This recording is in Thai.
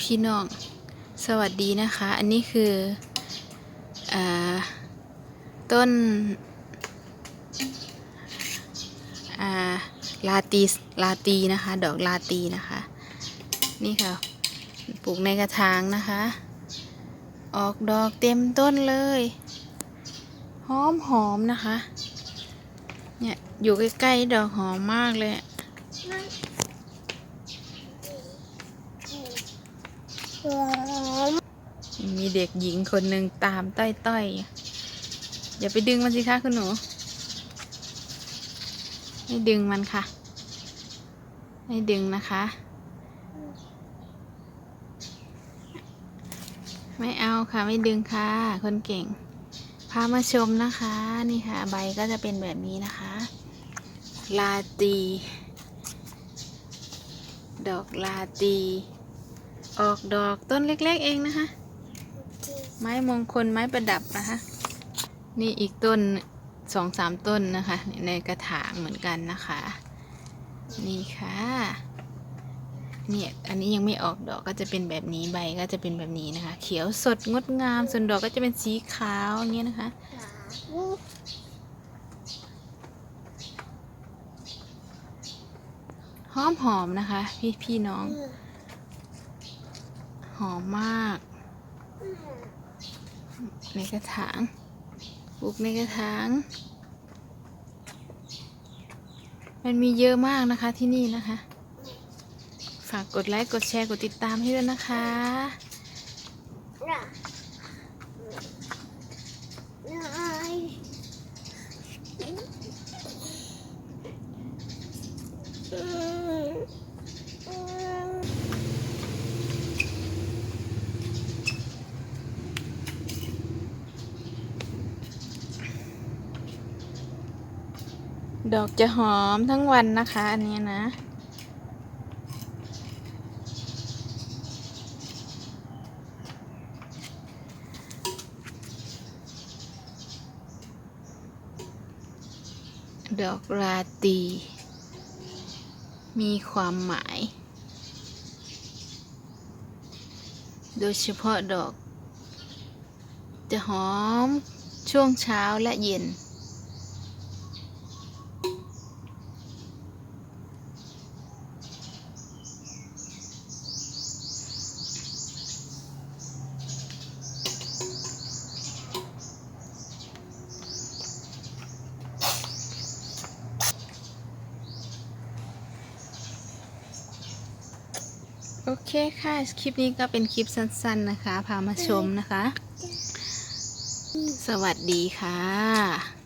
พี่น้อง สวัสดีนะคะ อันนี้คืออต้นาลาตีลาตีนะคะ ดอกลาตีนะคะ นี่ค่ะ ปลูกในกระถางนะคะ ออกดอกเต็มต้นเลย หอมหอมนะคะ เนี่ย อยู่ใกล้ๆดอกหอมมากเลยอะ มีเด็กหญิงคนหนึ่งตามต้อยต้อยๆอย่าไปดึงมันสิคะคุณหนูไม่ดึงมันค่ะไม่ดึงนะคะ ไม่เอาค่ะไม่ดึงค่ะ คนเก่ง พามาชมนะคะ นี่ค่ะ ใบก็จะเป็นแบบนี้นะคะ ลาตี ดอกลาตี ออกดอกต้นเล็กๆเองนะคะ ไม้มงคลไม้ประดับนะคะ นี่อีกต้นสองสามต้นนะคะ ในกระถางเหมือนกันนะคะ นี่ค่ะเนี่ยอันนี้ยังไม่ออกดอกก็จะเป็นแบบนี้ใบก็จะเป็นแบบนี้นะคะ เขียวสดงดงามส่วนดอกก็จะเป็นสีขาวอย่างเงี้ยนะคะหอมหอมนะคะ พี่พี่น้อง หอมมาก ในกระถางปลูกในกระถาง มันมีเยอะมากนะคะที่นี่นะคะ ฝากกดไลค์ กดแชร์ กดติดตามให้ด้วยนะคะ ดอกจะหอมทั้งวันนะคะ อันนี้นะ ดอกราตี มีความหมาย โดยเฉพาะดอก จะหอมช่วงเช้าและเย็น โอเคค่ะ คลิปนี้ก็เป็นคลิปสั้นๆนะคะ พามาชมนะคะ สวัสดีค่ะ